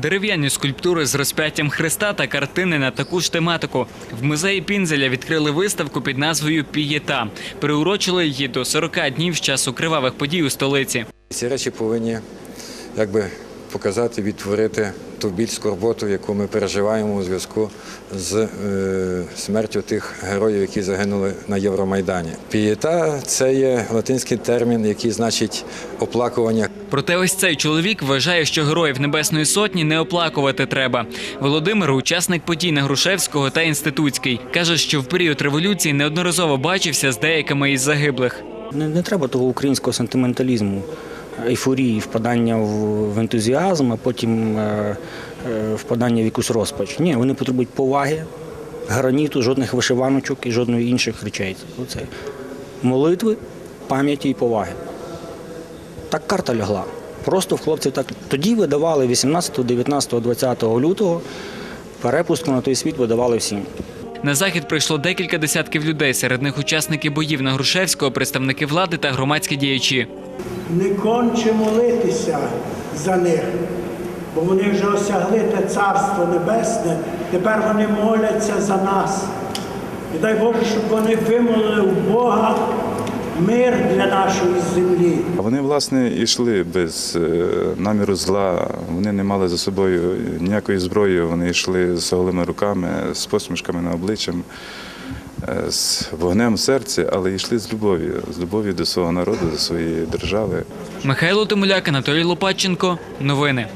Дерев'яні скульптури з розп'яттям Христа та картини на таку ж тематику. В музеї Пінзеля відкрили виставку під назвою Пієта. Приурочили її до 40 днів з часу кривавих подій у столиці. Ці речі повинні якби, показати, відтворити ту біль скорботу, яку ми переживаємо у зв'язку з е, смертю тих героїв, які загинули на Євромайдані. Пієта це є латинський термін, який значить оплакування. Проте ось цей чоловік вважає, що героїв Небесної Сотні не оплакувати треба. Володимир – учасник подій на Грушевського та Інститутський. Каже, що в період революції неодноразово бачився з деякими із загиблих. Не, не треба того українського сентименталізму, ейфорії, впадання в, ентузіазм, а потім е, е, впадання в якусь розпач. Ні, вони потребують поваги, граніту, жодних вишиваночок і жодної інших речей. Оце. Молитви, пам'яті і поваги. Так карта лягла. Просто в хлопців так. Тоді видавали 18, 19, 20 лютого. Перепустку на той світ видавали всім. На захід прийшло декілька десятків людей. Серед них учасники боїв на Грушевського, представники влади та громадські діячі. Не конче молитися за них, бо вони вже осягли те Царство Небесне, тепер вони моляться за нас. І дай Боже, щоб вони вимолили у Бога мир для нашої землі. А Вони, власне, йшли без е, наміру зла. Вони не мали за собою ніякої зброї. Вони йшли з голими руками, з посмішками на обличчям, з вогнем в серці, але йшли з любов'ю, з любов'ю до свого народу, до своєї держави. Михайло Тимуляк, Анатолій Лопатченко. Новини.